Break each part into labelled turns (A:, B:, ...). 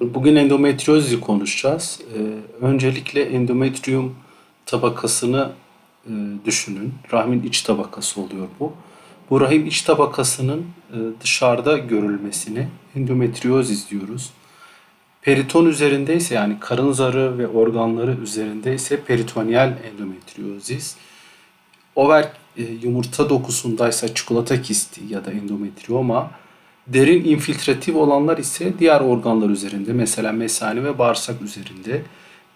A: Bugün endometriozi konuşacağız. Ee, öncelikle endometrium tabakasını e, düşünün. Rahmin iç tabakası oluyor bu. Bu rahim iç tabakasının e, dışarıda görülmesini endometriozis diyoruz. Periton üzerindeyse yani karın zarı ve organları üzerindeyse peritoneal endometriozis. Over e, yumurta dokusundaysa çikolata kisti ya da endometrioma Derin infiltratif olanlar ise diğer organlar üzerinde mesela mesane ve bağırsak üzerinde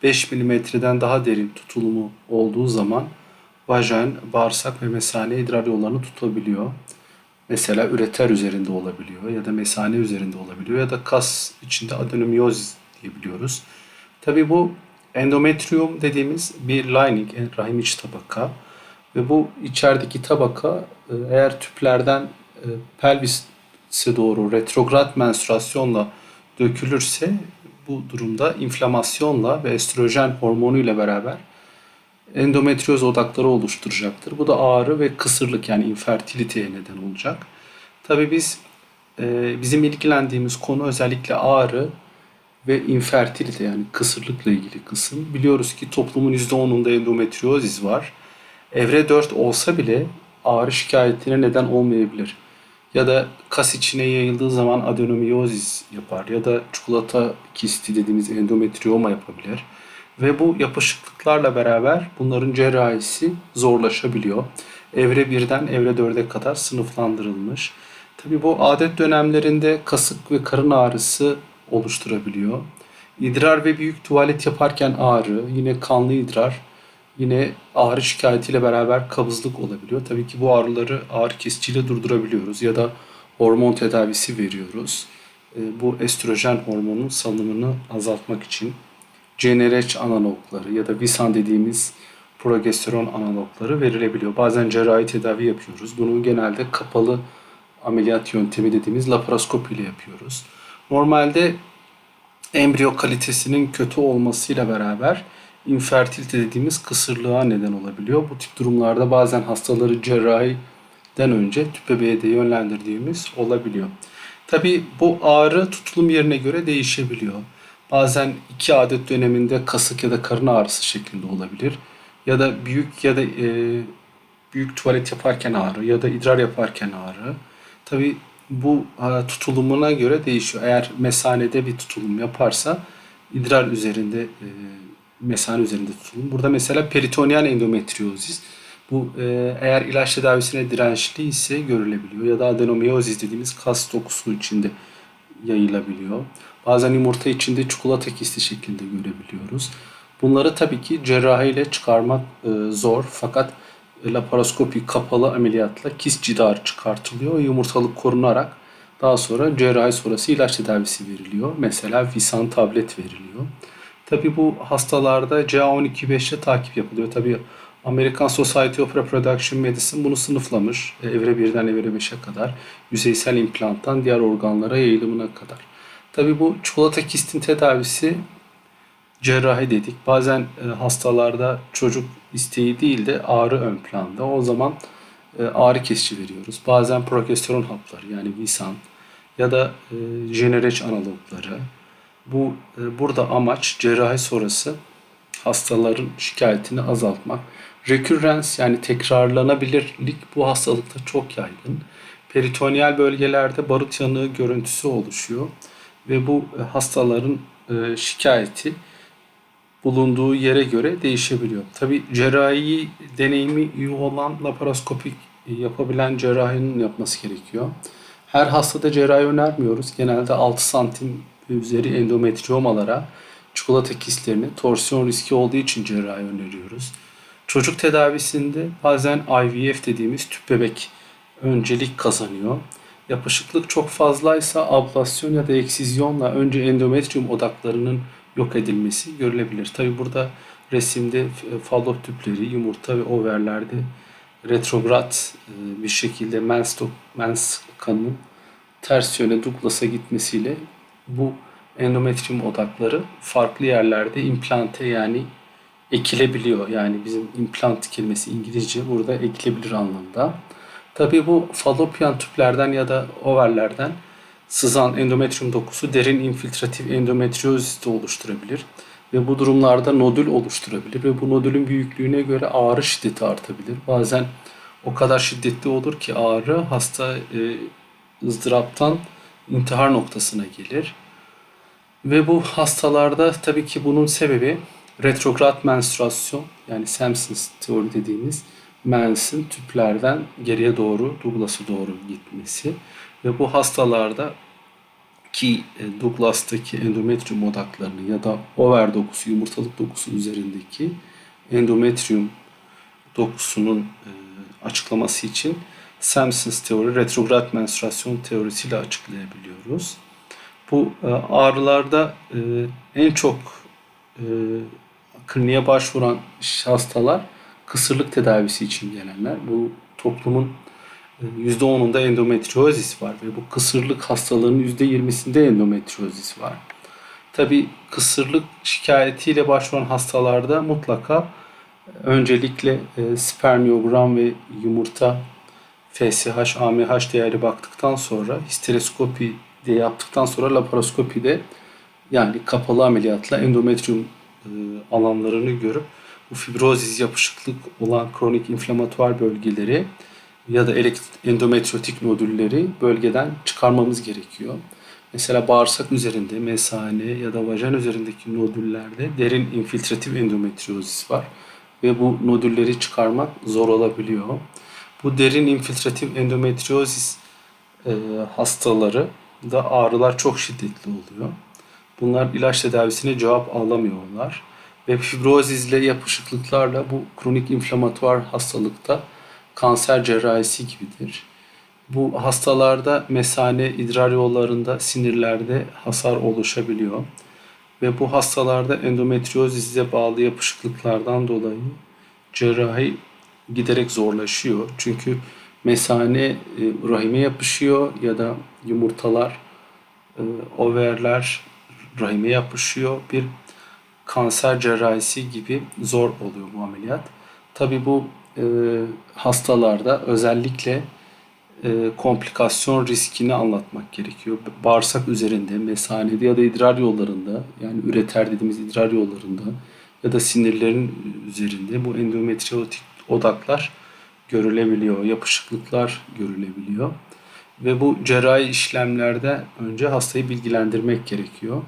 A: 5 milimetreden daha derin tutulumu olduğu zaman vajen, bağırsak ve mesane idrar yollarını tutabiliyor. Mesela üreter üzerinde olabiliyor ya da mesane üzerinde olabiliyor ya da kas içinde adenomiyozis diyebiliyoruz. Tabi bu endometrium dediğimiz bir lining, rahim iç tabaka ve bu içerideki tabaka e, eğer tüplerden e, pelvis se doğru retrograd menstruasyonla dökülürse bu durumda inflamasyonla ve estrojen hormonu ile beraber endometrioz odakları oluşturacaktır. Bu da ağrı ve kısırlık yani infertiliteye neden olacak. Tabi biz e, bizim ilgilendiğimiz konu özellikle ağrı ve infertilite yani kısırlıkla ilgili kısım. Biliyoruz ki toplumun %10'unda endometriozis var. Evre 4 olsa bile ağrı şikayetine neden olmayabilir ya da kas içine yayıldığı zaman adenomiyozis yapar ya da çikolata kisti dediğimiz endometrioma yapabilir. Ve bu yapışıklıklarla beraber bunların cerrahisi zorlaşabiliyor. Evre 1'den evre 4'e kadar sınıflandırılmış. Tabi bu adet dönemlerinde kasık ve karın ağrısı oluşturabiliyor. İdrar ve büyük tuvalet yaparken ağrı, yine kanlı idrar Yine ağrı şikayetiyle beraber kabızlık olabiliyor. Tabii ki bu ağrıları ağrı kesiciyle durdurabiliyoruz ya da hormon tedavisi veriyoruz. Ee, bu estrojen hormonun salınımını azaltmak için CNRH analogları ya da Visan dediğimiz progesteron analogları verilebiliyor. Bazen cerrahi tedavi yapıyoruz. Bunu genelde kapalı ameliyat yöntemi dediğimiz laparoskopi ile yapıyoruz. Normalde embriyo kalitesinin kötü olmasıyla beraber infertilite dediğimiz kısırlığa neden olabiliyor. Bu tip durumlarda bazen hastaları cerrahiden önce tüp bebeğe de yönlendirdiğimiz olabiliyor. Tabi bu ağrı tutulum yerine göre değişebiliyor. Bazen iki adet döneminde kasık ya da karın ağrısı şeklinde olabilir. Ya da büyük ya da e, büyük tuvalet yaparken ağrı ya da idrar yaparken ağrı. Tabi bu e, tutulumuna göre değişiyor. Eğer mesanede bir tutulum yaparsa idrar üzerinde e, mesane üzerinde tutulun. Burada mesela peritoneal endometriozis. Bu e, eğer ilaç tedavisine dirençli ise görülebiliyor. Ya da adenomiyozis dediğimiz kas dokusu içinde yayılabiliyor. Bazen yumurta içinde çikolata kisti şeklinde görebiliyoruz. Bunları tabii ki cerrahiyle çıkarmak e, zor fakat laparoskopi kapalı ameliyatla kist cidar çıkartılıyor. Yumurtalık korunarak daha sonra cerrahi sonrası ilaç tedavisi veriliyor. Mesela Visan tablet veriliyor. Tabi bu hastalarda CA12-5'le takip yapılıyor. Tabi American Society of Reproduction Medicine bunu sınıflamış. E, evre 1'den evre 5'e kadar. Yüzeysel implanttan diğer organlara yayılımına kadar. Tabi bu çikolata kistin tedavisi cerrahi dedik. Bazen e, hastalarda çocuk isteği değil de ağrı ön planda. O zaman e, ağrı kesici veriyoruz. Bazen progesteron hapları yani Visan ya da Genereç analogları bu e, burada amaç cerrahi sonrası hastaların şikayetini azaltmak. Rekürrens yani tekrarlanabilirlik bu hastalıkta çok yaygın. Peritoneal bölgelerde barut yanığı görüntüsü oluşuyor ve bu e, hastaların e, şikayeti bulunduğu yere göre değişebiliyor. Tabi cerrahi deneyimi iyi olan laparoskopik yapabilen cerrahinin yapması gerekiyor. Her hastada cerrahi önermiyoruz. Genelde 6 santim üzeri endometriomalara çikolata kistlerini torsiyon riski olduğu için cerrahi öneriyoruz. Çocuk tedavisinde bazen IVF dediğimiz tüp bebek öncelik kazanıyor. Yapışıklık çok fazlaysa ablasyon ya da eksizyonla önce endometrium odaklarının yok edilmesi görülebilir. Tabi burada resimde fallop tüpleri, yumurta ve overlerde retrograd e, bir şekilde mens, mens kanının ters yöne Douglas'a gitmesiyle bu endometrium odakları farklı yerlerde implante yani ekilebiliyor. Yani bizim implant kelimesi İngilizce burada ekilebilir anlamda. Tabii bu fallopian tüplerden ya da overlerden sızan endometrium dokusu derin infiltratif endometriozis de oluşturabilir. Ve bu durumlarda nodül oluşturabilir ve bu nodülün büyüklüğüne göre ağrı şiddeti artabilir. Bazen o kadar şiddetli olur ki ağrı hasta e, ızdıraptan intihar noktasına gelir. Ve bu hastalarda tabii ki bunun sebebi retrograd menstruasyon yani Simpsons teori dediğimiz mensin tüplerden geriye doğru Douglas'a doğru gitmesi ve bu hastalarda ki e, Douglas'taki endometrium odaklarını ya da over dokusu, yumurtalık dokusu üzerindeki endometrium dokusunun e, açıklaması için Simpsons teori, retrograd menstruasyon teorisiyle açıklayabiliyoruz. Bu e, ağrılarda e, en çok e, kliniğe başvuran hastalar kısırlık tedavisi için gelenler. Bu toplumun %10'unda endometriozis var ve bu kısırlık hastalığının %20'sinde endometriozis var. Tabi kısırlık şikayetiyle başvuran hastalarda mutlaka öncelikle spermiyogram ve yumurta FSH, AMH değeri baktıktan sonra histeroskopi de yaptıktan sonra laparoskopide yani kapalı ameliyatla endometrium alanlarını görüp bu fibrozis yapışıklık olan kronik inflamatuar bölgeleri ya da endometriotik nodülleri bölgeden çıkarmamız gerekiyor. Mesela bağırsak üzerinde, mesane ya da vajen üzerindeki nodüllerde derin infiltratif endometriozis var ve bu nodülleri çıkarmak zor olabiliyor. Bu derin infiltratif endometriozis e, hastaları da ağrılar çok şiddetli oluyor. Bunlar ilaç tedavisine cevap alamıyorlar ve fibrozizle yapışıklıklarla bu kronik inflamatuar hastalıkta kanser cerrahisi gibidir. Bu hastalarda mesane idrar yollarında, sinirlerde hasar oluşabiliyor. Ve bu hastalarda endometriozise bağlı yapışıklıklardan dolayı cerrahi giderek zorlaşıyor. Çünkü mesane e, rahime yapışıyor ya da yumurtalar, e, overler rahime yapışıyor. Bir kanser cerrahisi gibi zor oluyor bu ameliyat. Tabi bu e, hastalarda özellikle e, komplikasyon riskini anlatmak gerekiyor. Bağırsak üzerinde, mesanede ya da idrar yollarında yani üreter dediğimiz idrar yollarında ya da sinirlerin üzerinde bu endometriotik odaklar görülebiliyor, yapışıklıklar görülebiliyor. Ve bu cerrahi işlemlerde önce hastayı bilgilendirmek gerekiyor.